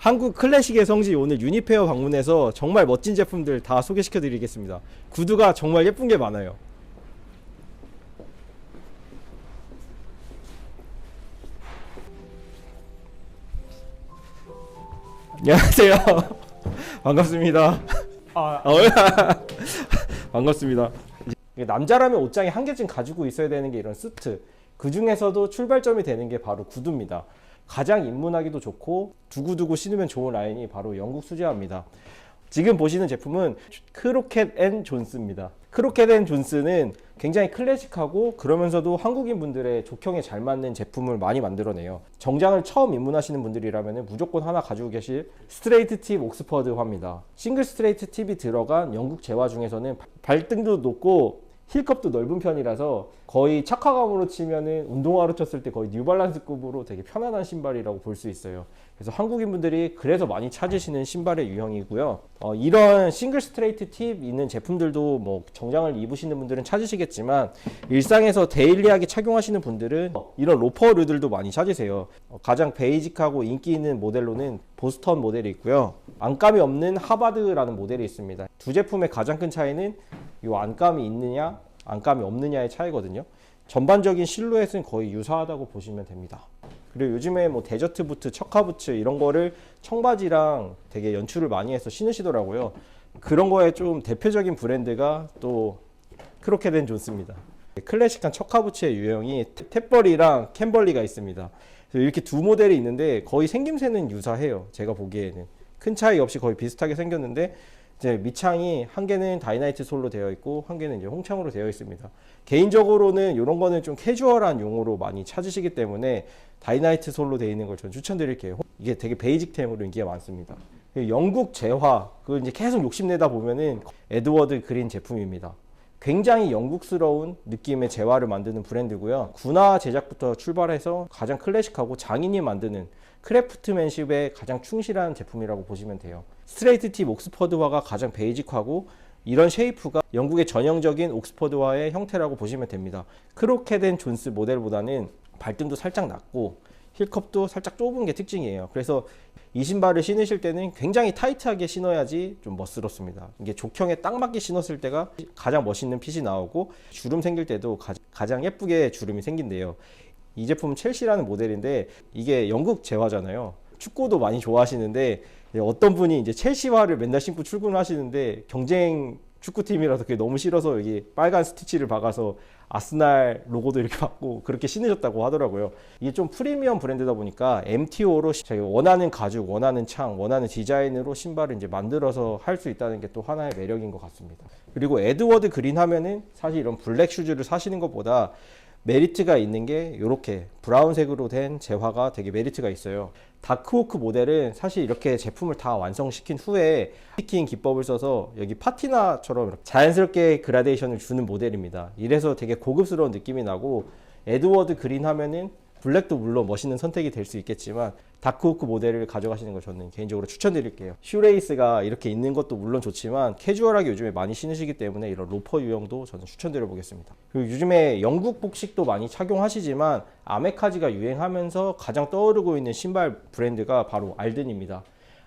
한국 클래식의 성지 오늘 유니페어 방문해서 정말 멋진 제품들 다 소개시켜 드리겠습니다. 구두가 정말 예쁜 게 많아요. 안녕하세요. 반갑습니다. 아, 어, 반갑습니다. 남자라면 옷장에 한 개쯤 가지고 있어야 되는 게 이런 수트. 그 중에서도 출발점이 되는 게 바로 구두입니다. 가장 입문하기도 좋고 두고두고 신으면 좋은 라인이 바로 영국 수제화입니다. 지금 보시는 제품은 크로켓 앤 존스입니다. 크로켓 앤 존스는 굉장히 클래식하고 그러면서도 한국인 분들의 족형에 잘 맞는 제품을 많이 만들어내요. 정장을 처음 입문하시는 분들이라면 무조건 하나 가지고 계실 스트레이트 팁 옥스퍼드화입니다. 싱글 스트레이트 팁이 들어간 영국 재화 중에서는 발등도 높고 힐컵도 넓은 편이라서 거의 착화감으로 치면은 운동화로 쳤을 때 거의 뉴발란스급으로 되게 편안한 신발이라고 볼 수 있어요. 그래서 한국인 분들이 그래서 많이 찾으시는 신발의 유형이고요. 어, 이런 싱글 스트레이트 팁 있는 제품들도 뭐 정장을 입으시는 분들은 찾으시겠지만 일상에서 데일리하게 착용하시는 분들은 어, 이런 로퍼류들도 많이 찾으세요. 어, 가장 베이직하고 인기 있는 모델로는 보스턴 모델이 있고요. 안감이 없는 하바드라는 모델이 있습니다. 두 제품의 가장 큰 차이는 이 안감이 있느냐, 안감이 없느냐의 차이거든요. 전반적인 실루엣은 거의 유사하다고 보시면 됩니다. 그리고 요즘에 뭐 데저트 부츠, 척하 부츠 이런 거를 청바지랑 되게 연출을 많이 해서 신으시더라고요. 그런 거에 좀 대표적인 브랜드가 또 크로케덴 존스입니다. 클래식한 척하 부츠의 유형이 탭버리랑 캔벌리가 있습니다. 이렇게 두 모델이 있는데 거의 생김새는 유사해요. 제가 보기에는 큰 차이 없이 거의 비슷하게 생겼는데 이제 밑창이 한 개는 다이나이트 솔로 되어 있고 한 개는 이제 홍창으로 되어 있습니다. 개인적으로는 이런 거는 좀 캐주얼한 용어로 많이 찾으시기 때문에 다이나이트 솔로 되어 있는 걸 전 추천드릴게요. 이게 되게 베이직템으로 인기가 많습니다. 영국 재화 그 이제 계속 욕심내다 보면은 에드워드 그린 제품입니다. 굉장히 영국스러운 느낌의 재화를 만드는 브랜드고요. 군화 제작부터 출발해서 가장 클래식하고 장인이 만드는 크래프트맨십에 가장 충실한 제품이라고 보시면 돼요. 스트레이트 팁 옥스퍼드화가 가장 베이직하고 이런 쉐이프가 영국의 전형적인 옥스퍼드화의 형태라고 보시면 됩니다. 크로케덴 존스 모델보다는 발등도 살짝 낮고 힐컵도 살짝 좁은 게 특징이에요. 그래서 이 신발을 신으실 때는 굉장히 타이트하게 신어야지 좀 멋스럽습니다. 이게 족형에 딱 맞게 신었을 때가 가장 멋있는 핏이 나오고 주름 생길 때도 가- 가장 예쁘게 주름이 생긴대요. 이 제품은 첼시라는 모델인데 이게 영국 재화잖아요. 축구도 많이 좋아하시는데 어떤 분이 이제 첼시화를 맨날 신고 출근하시는데 경쟁 축구팀이라서 그게 너무 싫어서 여기 빨간 스티치를 박아서 아스날 로고도 이렇게 받고 그렇게 신으셨다고 하더라고요. 이게 좀 프리미엄 브랜드다 보니까 MTO로 자기 원하는 가죽, 원하는 창, 원하는 디자인으로 신발을 이제 만들어서 할 수 있다는 게 또 하나의 매력인 것 같습니다. 그리고 에드워드 그린 하면은 사실 이런 블랙 슈즈를 사시는 것보다 메리트가 있는 게 이렇게 브라운색으로 된 재화가 되게 메리트가 있어요. 다크호크 모델은 사실 이렇게 제품을 다 완성시킨 후에 피킹 기법을 써서 여기 파티나처럼 자연스럽게 그라데이션을 주는 모델입니다. 이래서 되게 고급스러운 느낌이 나고 에드워드 그린 하면은 블랙도 물론 멋있는 선택이 될 수 있겠지만 다크호크 모델을 가져가시는 걸 저는 개인적으로 추천드릴게요. 슈레이스가 이렇게 있는 것도 물론 좋지만 캐주얼하게 요즘에 많이 신으시기 때문에 이런 로퍼 유형도 저는 추천드려 보겠습니다. 그리고 요즘에 영국 복식도 많이 착용하시지만 아메카지가 유행하면서 가장 떠오르고 있는 신발 브랜드가 바로 알든입니다.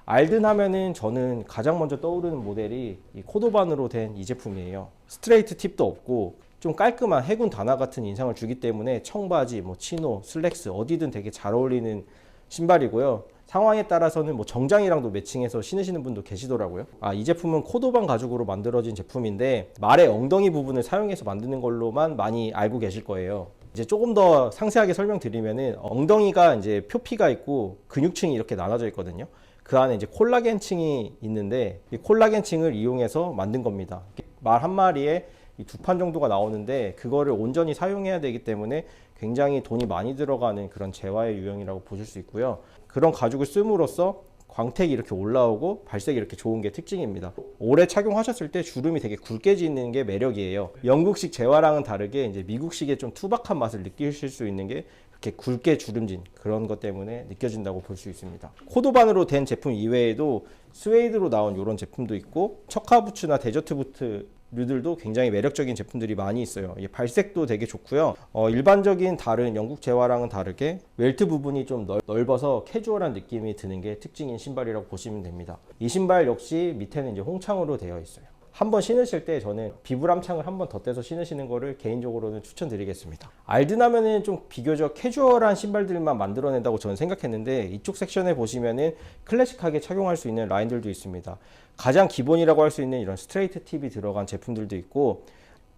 알든 하면은 저는 가장 먼저 떠오르는 모델이 이 코도반으로 된 이 제품이에요. 스트레이트 팁도 없고 좀 깔끔한 해군 단화 같은 인상을 주기 때문에 청바지, 뭐 치노, 슬랙스 어디든 되게 잘 어울리는 신발이고요. 상황에 따라서는 뭐 정장이랑도 매칭해서 신으시는 분도 계시더라고요. 아, 이 제품은 코도반 가죽으로 만들어진 제품인데 말의 엉덩이 부분을 사용해서 만드는 걸로만 많이 알고 계실 거예요. 이제 조금 더 상세하게 설명드리면은 엉덩이가 이제 표피가 있고 근육층이 이렇게 나눠져 있거든요. 그 안에 이제 콜라겐층이 있는데 이 콜라겐층을 이용해서 만든 겁니다. 말 한 마리에 두 판 정도가 나오는데 그거를 온전히 사용해야 되기 때문에 굉장히 돈이 많이 들어가는 그런 재화의 유형이라고 보실 수 있고요. 그런 가죽을 씀으로써 광택이 이렇게 올라오고 발색이 이렇게 좋은 게 특징입니다. 오래 착용하셨을 때 주름이 되게 굵게 지는 게 매력이에요. 영국식 재화랑은 다르게 이제 미국식의 좀 투박한 맛을 느끼실 수 있는 게 이렇게 굵게 주름진 그런 것 때문에 느껴진다고 볼 수 있습니다. 코도반으로 된 제품 이외에도 스웨이드로 나온 이런 제품도 있고 척하 부츠나 데저트 부츠 류들도 굉장히 매력적인 제품들이 많이 있어요. 이 발색도 되게 좋고요. 어, 일반적인 다른 영국 제화랑은 다르게 웰트 부분이 좀 넓, 넓어서 캐주얼한 느낌이 드는 게 특징인 신발이라고 보시면 됩니다. 이 신발 역시 밑에는 이제 홍창으로 되어 있어요. 한 번 신으실 때 저는 비브람창을 한번 덧대서 신으시는 거를 개인적으로는 추천드리겠습니다. 알드나면은 좀 비교적 캐주얼한 신발들만 만들어낸다고 저는 생각했는데 이쪽 섹션에 보시면은 클래식하게 착용할 수 있는 라인들도 있습니다. 가장 기본이라고 할 수 있는 이런 스트레이트 팁이 들어간 제품들도 있고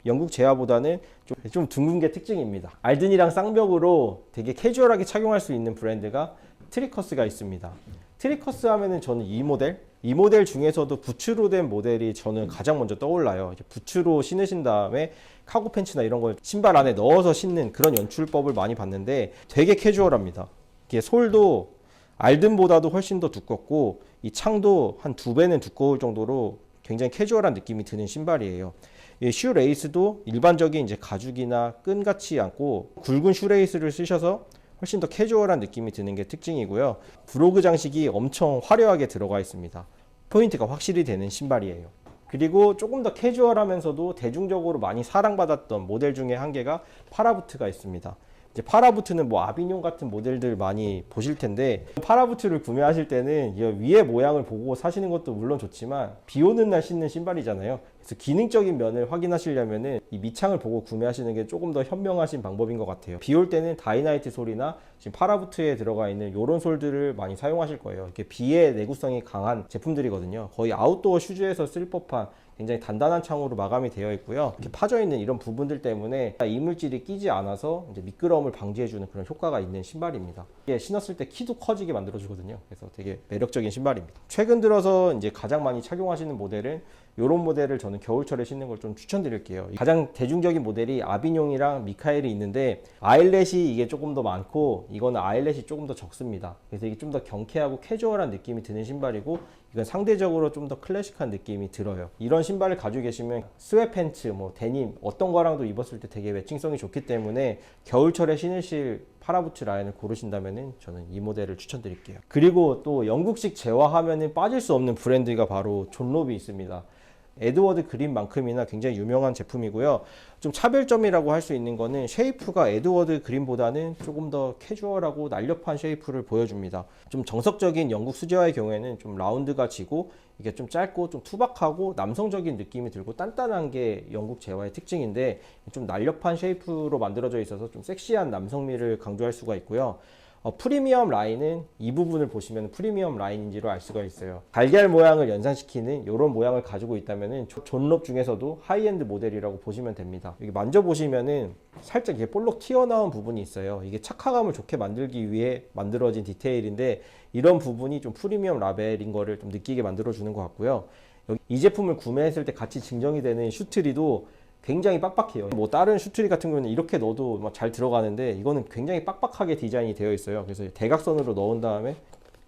영국 제화보다는 좀, 좀 둥근 게 특징입니다. 알든이랑 쌍벽으로 되게 캐주얼하게 착용할 수 있는 브랜드가 트리커스가 있습니다. 트리커스 하면은 저는 이 모델, 이 모델 중에서도 부츠로 된 모델이 저는 가장 먼저 떠올라요. 부츠로 신으신 다음에 카고 팬츠나 이런 걸 신발 안에 넣어서 신는 그런 연출법을 많이 봤는데 되게 캐주얼합니다. 이게 솔도 알든보다도 훨씬 더 두껍고 이 창도 한 두 배는 두꺼울 정도로 굉장히 캐주얼한 느낌이 드는 신발이에요. 이 슈레이스도 일반적인 이제 가죽이나 끈 같지 않고 굵은 슈 레이스를 쓰셔서 훨씬 더 캐주얼한 느낌이 드는 게 특징이고요. 브로그 장식이 엄청 화려하게 들어가 있습니다. 포인트가 확실히 되는 신발이에요. 그리고 조금 더 캐주얼하면서도 대중적으로 많이 사랑받았던 모델 중에 한 개가 파라부트가 있습니다. 이제 파라부트는 뭐 아비뇽 같은 모델들 많이 보실 텐데 파라부트를 구매하실 때는 이 위에 모양을 보고 사시는 것도 물론 좋지만 비 오는 날 신는 신발이잖아요. 그래서 기능적인 면을 확인하시려면은 이 밑창을 보고 구매하시는 게 조금 더 현명하신 방법인 것 같아요. 비 올 때는 다이나이트 솔이나 지금 파라부트에 들어가 있는 이런 솔들을 많이 사용하실 거예요. 이렇게 비의 내구성이 강한 제품들이거든요. 거의 아웃도어 슈즈에서 쓸 법한 굉장히 단단한 창으로 마감이 되어 있고요. 이렇게 파져 있는 이런 부분들 때문에 이물질이 끼지 않아서 이제 미끄러움을 방지해주는 그런 효과가 있는 신발입니다. 이게 신었을 때 키도 커지게 만들어주거든요. 그래서 되게 매력적인 신발입니다. 최근 들어서 이제 가장 많이 착용하시는 모델은 이런 모델을 저는 겨울철에 신는 걸 좀 추천드릴게요. 가장 대중적인 모델이 아비뇽이랑 미카엘이 있는데 아일렛이 이게 조금 더 많고 이거는 아일렛이 조금 더 적습니다. 그래서 이게 좀 더 경쾌하고 캐주얼한 느낌이 드는 신발이고 이건 상대적으로 좀 더 클래식한 느낌이 들어요. 이런 신발을 가지고 계시면 스웨팬츠, 뭐 데님 어떤 거랑도 입었을 때 되게 매칭성이 좋기 때문에 겨울철에 신으실 파라부츠 라인을 고르신다면은 저는 이 모델을 추천드릴게요. 그리고 또 영국식 제화하면은 빠질 수 없는 브랜드가 바로 존롭이 있습니다. 에드워드 그린만큼이나 굉장히 유명한 제품이고요. 좀 차별점이라고 할 수 있는 거는 쉐이프가 에드워드 그린보다는 조금 더 캐주얼하고 날렵한 쉐이프를 보여줍니다. 좀 정석적인 영국 수제화의 경우에는 좀 라운드가 지고 이게 좀 짧고 좀 투박하고 남성적인 느낌이 들고 단단한 게 영국 제화의 특징인데 좀 날렵한 쉐이프로 만들어져 있어서 좀 섹시한 남성미를 강조할 수가 있고요. 어, 프리미엄 라인은 이 부분을 보시면 프리미엄 라인인지로 알 수가 있어요. 달걀 모양을 연상시키는 이런 모양을 가지고 있다면 존롭 중에서도 하이엔드 모델이라고 보시면 됩니다. 여기 만져보시면은 살짝 이게 볼록 튀어나온 부분이 있어요. 이게 착화감을 좋게 만들기 위해 만들어진 디테일인데 이런 부분이 좀 프리미엄 라벨인 거를 좀 느끼게 만들어주는 것 같고요. 여기 이 제품을 구매했을 때 같이 증정이 되는 슈트리도 굉장히 빡빡해요. 뭐 다른 슈트리 같은 경우는 이렇게 넣어도 막 잘 들어가는데 이거는 굉장히 빡빡하게 디자인이 되어 있어요. 그래서 대각선으로 넣은 다음에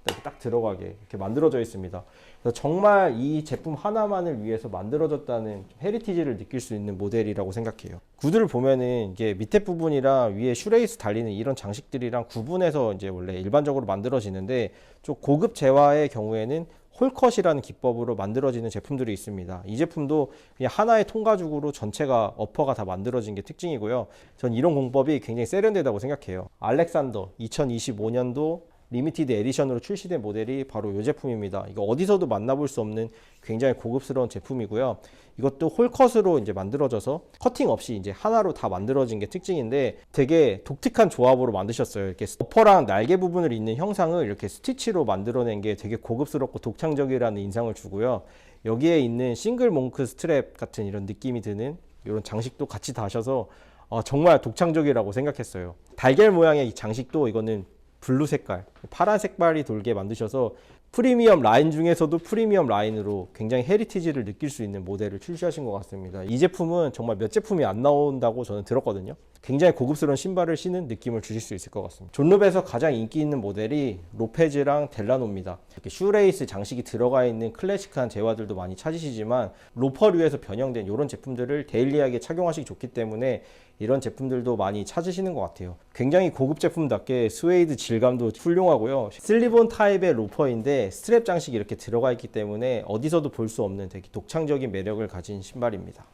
이렇게 딱 들어가게 이렇게 만들어져 있습니다. 그래서 정말 이 제품 하나만을 위해서 만들어졌다는 헤리티지를 느낄 수 있는 모델이라고 생각해요. 구두를 보면은 이게 밑에 부분이랑 위에 슈레이스 달리는 이런 장식들이랑 구분해서 이제 원래 일반적으로 만들어지는데 좀 고급 재화의 경우에는 홀컷이라는 기법으로 만들어지는 제품들이 있습니다. 이 제품도 그냥 하나의 통가죽으로 전체가 어퍼가 다 만들어진 게 특징이고요. 전 이런 공법이 굉장히 세련되다고 생각해요. 알렉산더 2025년도 리미티드 에디션으로 출시된 모델이 바로 이 제품입니다. 이거 어디서도 만나볼 수 없는 굉장히 고급스러운 제품이고요. 이것도 홀컷으로 이제 만들어져서 커팅 없이 이제 하나로 다 만들어진 게 특징인데 되게 독특한 조합으로 만드셨어요. 이렇게 어퍼랑 날개 부분을 잇는 형상을 이렇게 스티치로 만들어낸 게 되게 고급스럽고 독창적이라는 인상을 주고요. 여기에 있는 싱글 몽크 스트랩 같은 이런 느낌이 드는 이런 장식도 같이 다셔서 어, 정말 독창적이라고 생각했어요. 달걀 모양의 이 장식도 이거는 블루 색깔, 파란 색깔이 돌게 만드셔서 프리미엄 라인 중에서도 프리미엄 라인으로 굉장히 헤리티지를 느낄 수 있는 모델을 출시하신 것 같습니다. 이 제품은 정말 몇 제품이 안 나온다고 저는 들었거든요. 굉장히 고급스러운 신발을 신은 느낌을 주실 수 있을 것 같습니다. 존롭에서 가장 인기 있는 모델이 로페즈랑 델라노입니다. 이렇게 슈레이스 장식이 들어가 있는 클래식한 제화들도 많이 찾으시지만 로퍼류에서 변형된 이런 제품들을 데일리하게 착용하시기 좋기 때문에 이런 제품들도 많이 찾으시는 것 같아요. 굉장히 고급 제품답게 스웨이드 질감도 훌륭하고요. 슬리본 타입의 로퍼인데 스트랩 장식이 이렇게 들어가 있기 때문에 어디서도 볼 수 없는 되게 독창적인 매력을 가진 신발입니다.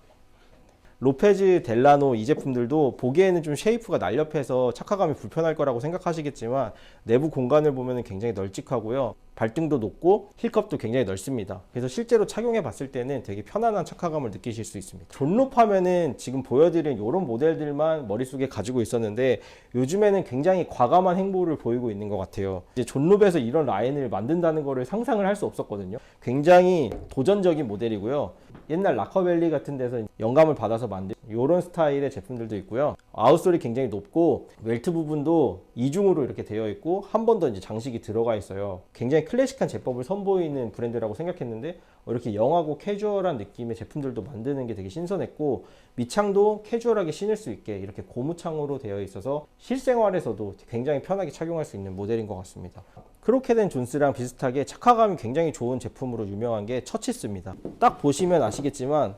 로페즈 델라노 이 제품들도 보기에는 좀 쉐이프가 날렵해서 착화감이 불편할 거라고 생각하시겠지만 내부 공간을 보면 굉장히 널찍하고요. 발등도 높고 힐컵도 굉장히 넓습니다. 그래서 실제로 착용해 봤을 때는 되게 편안한 착화감을 느끼실 수 있습니다. 존롭 하면은 지금 보여드린 이런 모델들만 머릿속에 가지고 있었는데 요즘에는 굉장히 과감한 행보를 보이고 있는 것 같아요. 이제 존롭에서 이런 라인을 만든다는 거를 상상을 할 수 없었거든요. 굉장히 도전적인 모델이고요. 옛날 라커벨리 같은 데서 영감을 받아서 만든 이런 스타일의 제품들도 있고요. 아웃솔이 굉장히 높고 웰트 부분도 이중으로 이렇게 되어 있고 한 번 더 이제 장식이 들어가 있어요. 굉장히 클래식한 제법을 선보이는 브랜드라고 생각했는데 어, 이렇게 영하고 캐주얼한 느낌의 제품들도 만드는 게 되게 신선했고 밑창도 캐주얼하게 신을 수 있게 이렇게 고무창으로 되어 있어서 실생활에서도 굉장히 편하게 착용할 수 있는 모델인 것 같습니다. 그렇게 된 존스랑 비슷하게 착화감이 굉장히 좋은 제품으로 유명한 게 처치스입니다. 딱 보시면 아시겠지만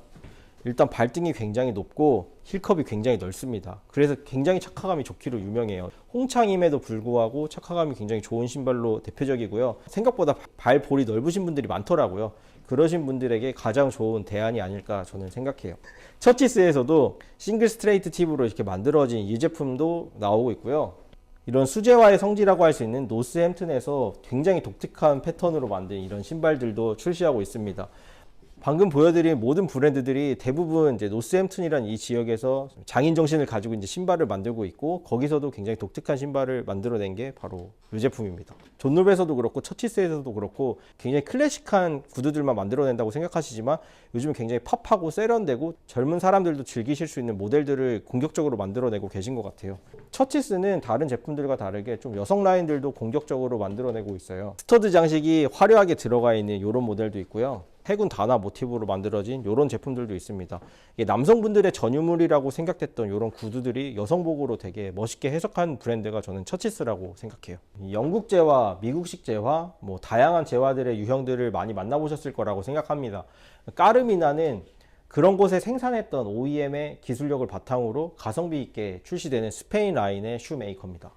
일단 발등이 굉장히 높고 힐컵이 굉장히 넓습니다. 그래서 굉장히 착화감이 좋기로 유명해요. 홍창임에도 불구하고 착화감이 굉장히 좋은 신발로 대표적이고요. 생각보다 발 볼이 넓으신 분들이 많더라고요. 그러신 분들에게 가장 좋은 대안이 아닐까 저는 생각해요. 처치스에서도 싱글 스트레이트 팁으로 이렇게 만들어진 이 제품도 나오고 있고요. 이런 수제화의 성지라고 할 수 있는 노스햄튼에서 굉장히 독특한 패턴으로 만든 이런 신발들도 출시하고 있습니다. 방금 보여드린 모든 브랜드들이 대부분 이제 노스햄튼이라는 이 지역에서 장인 정신을 가지고 이제 신발을 만들고 있고 거기서도 굉장히 독특한 신발을 만들어낸 게 바로 이 제품입니다. 존롭에서도 그렇고 처치스에서도 그렇고 굉장히 클래식한 구두들만 만들어낸다고 생각하시지만 요즘 굉장히 팝하고 세련되고 젊은 사람들도 즐기실 수 있는 모델들을 공격적으로 만들어내고 계신 것 같아요. 처치스는 다른 제품들과 다르게 좀 여성 라인들도 공격적으로 만들어내고 있어요. 스터드 장식이 화려하게 들어가 있는 이런 모델도 있고요. 해군 단화 모티브로 만들어진 이런 제품들도 있습니다. 남성분들의 전유물이라고 생각됐던 이런 구두들이 여성복으로 되게 멋있게 해석한 브랜드가 저는 처치스라고 생각해요. 이 영국 제화, 미국식 제화, 뭐 다양한 제화들의 유형들을 많이 만나보셨을 거라고 생각합니다. 까르미나는 그런 곳에 생산했던 OEM의 기술력을 바탕으로 가성비 있게 출시되는 스페인 라인의 슈 메이커입니다.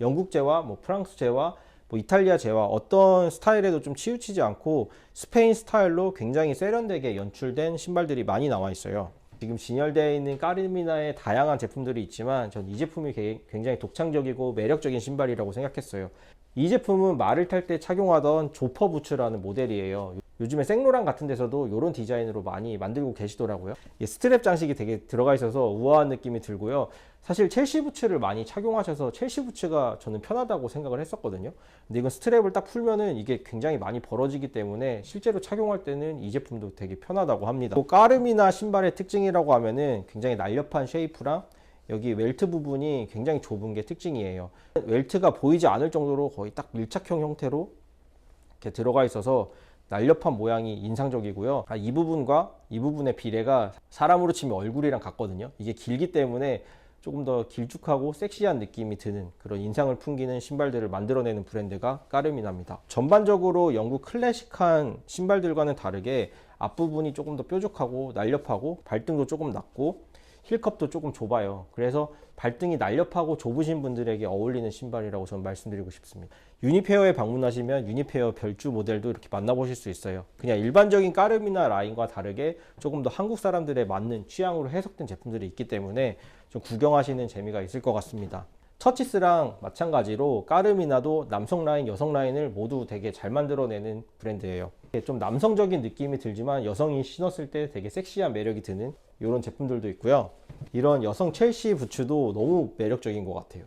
영국 제화, 뭐 프랑스 제화, 뭐 이탈리아 제와 어떤 스타일에도 좀 치우치지 않고 스페인 스타일로 굉장히 세련되게 연출된 신발들이 많이 나와 있어요. 지금 진열되어 있는 까르미나의 다양한 제품들이 있지만 전 이 제품이 게- 굉장히 독창적이고 매력적인 신발이라고 생각했어요. 이 제품은 말을 탈 때 착용하던 조퍼 부츠라는 모델이에요. 요즘에 생로랑 같은 데서도 이런 디자인으로 많이 만들고 계시더라고요. 이 스트랩 장식이 되게 들어가 있어서 우아한 느낌이 들고요. 사실 첼시 부츠를 많이 착용하셔서 첼시 부츠가 저는 편하다고 생각을 했었거든요. 근데 이건 스트랩을 딱 풀면은 이게 굉장히 많이 벌어지기 때문에 실제로 착용할 때는 이 제품도 되게 편하다고 합니다. 또 까름이나 신발의 특징이라고 하면은 굉장히 날렵한 쉐이프랑 여기 웰트 부분이 굉장히 좁은 게 특징이에요. 웰트가 보이지 않을 정도로 거의 딱 밀착형 형태로 이렇게 들어가 있어서 날렵한 모양이 인상적이고요. 아, 이 부분과 이 부분의 비례가 사람으로 치면 얼굴이랑 같거든요. 이게 길기 때문에 조금 더 길쭉하고 섹시한 느낌이 드는 그런 인상을 풍기는 신발들을 만들어내는 브랜드가 까르미나입니다. 전반적으로 영국 클래식한 신발들과는 다르게 앞부분이 조금 더 뾰족하고 날렵하고 발등도 조금 낮고 힐컵도 조금 좁아요. 그래서 발등이 날렵하고 좁으신 분들에게 어울리는 신발이라고 저는 말씀드리고 싶습니다. 유니페어에 방문하시면 유니페어 별주 모델도 이렇게 만나보실 수 있어요. 그냥 일반적인 까르미나 라인과 다르게 조금 더 한국 사람들의 맞는 취향으로 해석된 제품들이 있기 때문에 좀 구경하시는 재미가 있을 것 같습니다. 처치스랑 마찬가지로 까르미나도 남성 라인, 여성 라인을 모두 되게 잘 만들어내는 브랜드예요. 좀 남성적인 느낌이 들지만 여성이 신었을 때 되게 섹시한 매력이 드는 이런 제품들도 있고요. 이런 여성 첼시 부츠도 너무 매력적인 것 같아요.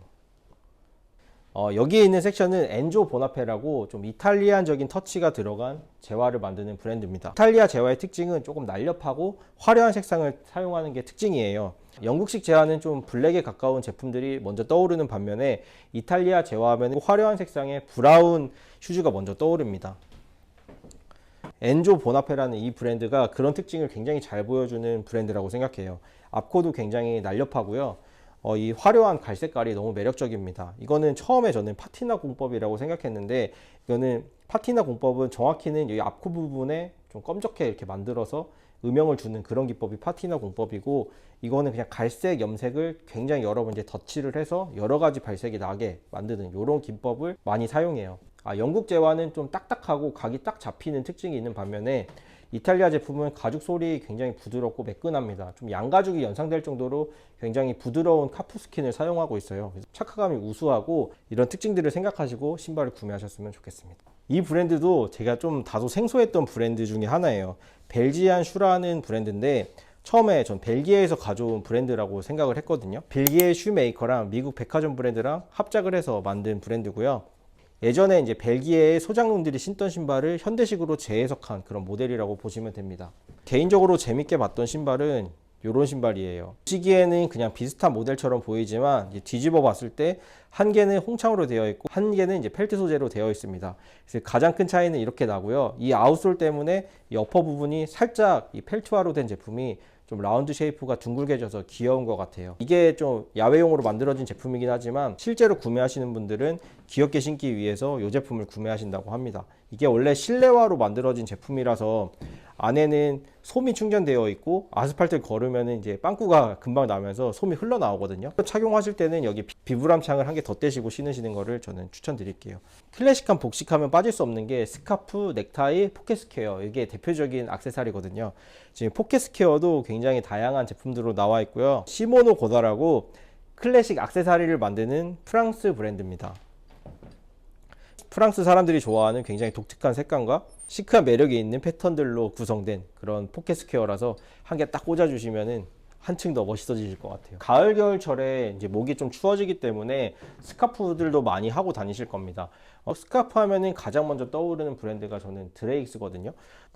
어, 여기에 있는 섹션은 엔조 보나페라고 좀 이탈리안적인 터치가 들어간 재화를 만드는 브랜드입니다. 이탈리아 재화의 특징은 조금 날렵하고 화려한 색상을 사용하는 게 특징이에요. 영국식 재화는 좀 블랙에 가까운 제품들이 먼저 떠오르는 반면에 이탈리아 재화하면 화려한 색상의 브라운 슈즈가 먼저 떠오릅니다. 엔조 보나페라는 이 브랜드가 그런 특징을 굉장히 잘 보여주는 브랜드라고 생각해요. 앞코도 굉장히 날렵하고요. 어, 이 화려한 갈색깔이 너무 매력적입니다. 이거는 처음에 저는 파티나 공법이라고 생각했는데 이거는 파티나 공법은 정확히는 여기 앞코 부분에 좀 검적해 이렇게 만들어서 음영을 주는 그런 기법이 파티나 공법이고 이거는 그냥 갈색 염색을 굉장히 여러 번 이제 덧칠을 해서 여러 가지 발색이 나게 만드는 이런 기법을 많이 사용해요. 아, 영국 제화는 좀 딱딱하고 각이 딱 잡히는 특징이 있는 반면에 이탈리아 제품은 가죽 솔이 굉장히 부드럽고 매끈합니다. 좀 양가죽이 연상될 정도로 굉장히 부드러운 카프 스킨을 사용하고 있어요. 착화감이 우수하고 이런 특징들을 생각하시고 신발을 구매하셨으면 좋겠습니다. 이 브랜드도 제가 좀 다소 생소했던 브랜드 중에 하나예요. 벨지안 슈라는 브랜드인데 처음에 전 벨기에에서 가져온 브랜드라고 생각을 했거든요. 벨기에 슈메이커랑 미국 백화점 브랜드랑 합작을 해서 만든 브랜드고요. 예전에 이제 벨기에의 소장농들이 신던 신발을 현대식으로 재해석한 그런 모델이라고 보시면 됩니다. 개인적으로 재밌게 봤던 신발은 이런 신발이에요. 시기에는 그냥 비슷한 모델처럼 보이지만 뒤집어 봤을 때 한 개는 홍창으로 되어 있고 한 개는 이제 펠트 소재로 되어 있습니다. 그래서 가장 큰 차이는 이렇게 나고요. 이 아웃솔 때문에 이 어퍼 부분이 살짝 이 펠트화로 된 제품이 좀 라운드 쉐이프가 둥글게져서 귀여운 것 같아요. 이게 좀 야외용으로 만들어진 제품이긴 하지만 실제로 구매하시는 분들은 귀엽게 신기 위해서 이 제품을 구매하신다고 합니다. 이게 원래 실내화로 만들어진 제품이라서 안에는 솜이 충전되어 있고 아스팔트를 걸으면 이제 빵꾸가 금방 나면서 솜이 흘러나오거든요. 착용하실 때는 여기 비- 비브람 창을 한 개 더 떼시고 신으시는 거를 저는 추천드릴게요. 클래식한 복식하면 빠질 수 없는 게 스카프, 넥타이, 포켓 스퀘어 이게 대표적인 액세서리거든요. 지금 포켓 스퀘어도 굉장히 다양한 제품들로 나와 있고요. 시모노 고다라고 클래식 액세서리를 만드는 프랑스 브랜드입니다. 프랑스 사람들이 좋아하는 굉장히 독특한 색감과 시크한 매력이 있는 패턴들로 구성된 그런 포켓 스퀘어라서 한 개 딱 꽂아주시면은 한층 더 멋있어지실 것 같아요. 가을 겨울철에 이제 목이 좀 추워지기 때문에 스카프들도 많이 하고 다니실 겁니다. 어, 스카프 하면은 가장 먼저 떠오르는 브랜드가 저는 드레익스거든요.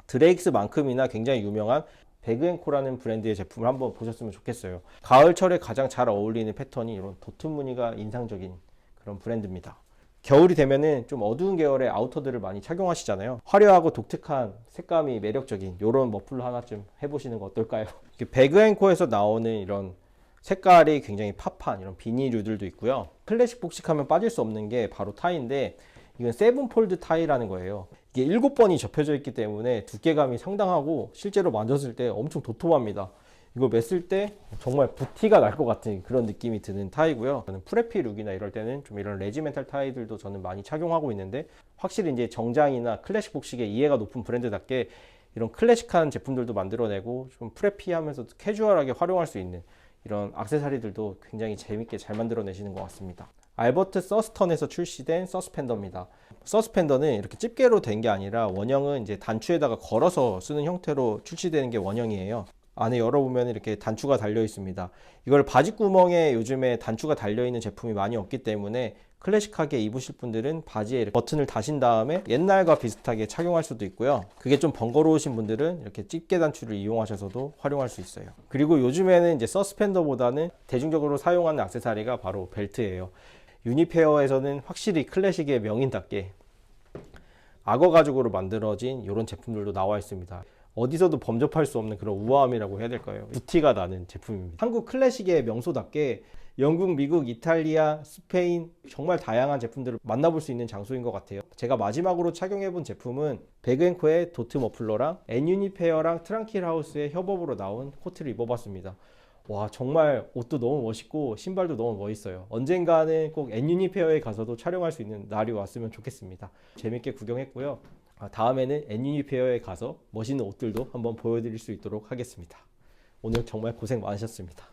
드레익스만큼이나 굉장히 유명한 배그앤코라는 브랜드의 제품을 한번 보셨으면 좋겠어요. 가을철에 가장 잘 어울리는 패턴이 이런 도트 무늬가 인상적인 그런 브랜드입니다. 겨울이 되면은 좀 어두운 계열의 아우터들을 많이 착용하시잖아요. 화려하고 독특한 색감이 매력적인 이런 머플러 하나쯤 해보시는 거 어떨까요? 배그앤코에서 나오는 이런 색깔이 굉장히 팝한 이런 비닐류들도 있고요. 클래식 복식하면 빠질 수 없는 게 바로 타이인데 이건 세븐폴드 타이라는 거예요. 이게 일곱 번이 접혀져 있기 때문에 두께감이 상당하고 실제로 만졌을 때 엄청 도톰합니다. 이거 맸을 때 정말 부티가 날 것 같은 그런 느낌이 드는 타이고요. 저는 프레피 룩이나 이럴 때는 좀 이런 레지멘탈 타이들도 저는 많이 착용하고 있는데 확실히 이제 정장이나 클래식 복식의 이해가 높은 브랜드답게 이런 클래식한 제품들도 만들어내고 좀 프레피하면서도 캐주얼하게 활용할 수 있는 이런 액세서리들도 굉장히 재밌게 잘 만들어내시는 것 같습니다. 알버트 서스턴에서 출시된 서스펜더입니다. 서스펜더는 이렇게 집게로 된 게 아니라 원형은 이제 단추에다가 걸어서 쓰는 형태로 출시되는 게 원형이에요. 안에 열어보면 이렇게 단추가 달려 있습니다. 이걸 바지 구멍에 요즘에 단추가 달려 있는 제품이 많이 없기 때문에 클래식하게 입으실 분들은 바지에 버튼을 다신 다음에 옛날과 비슷하게 착용할 수도 있고요. 그게 좀 번거로우신 분들은 이렇게 집게 단추를 이용하셔서도 활용할 수 있어요. 그리고 요즘에는 이제 서스펜더보다는 대중적으로 사용하는 액세서리가 바로 벨트예요. 유니페어에서는 확실히 클래식의 명인답게 악어 가죽으로 만들어진 이런 제품들도 나와 있습니다. 어디서도 범접할 수 없는 그런 우아함이라고 해야 될까요? 부티가 나는 제품입니다. 한국 클래식의 명소답게 영국, 미국, 이탈리아, 스페인 정말 다양한 제품들을 만나볼 수 있는 장소인 것 같아요. 제가 마지막으로 착용해본 제품은 백앤코의 도트 머플러랑 엔유니페어랑 트랑킬 하우스의 협업으로 나온 코트를 입어봤습니다. 와 정말 옷도 너무 멋있고 신발도 너무 멋있어요. 언젠가는 꼭 엔유니페어에 가서도 촬영할 수 있는 날이 왔으면 좋겠습니다. 재밌게 구경했고요. 아, 다음에는 엔유니페어에 가서 멋있는 옷들도 한번 보여드릴 수 있도록 하겠습니다. 오늘 정말 고생 많으셨습니다.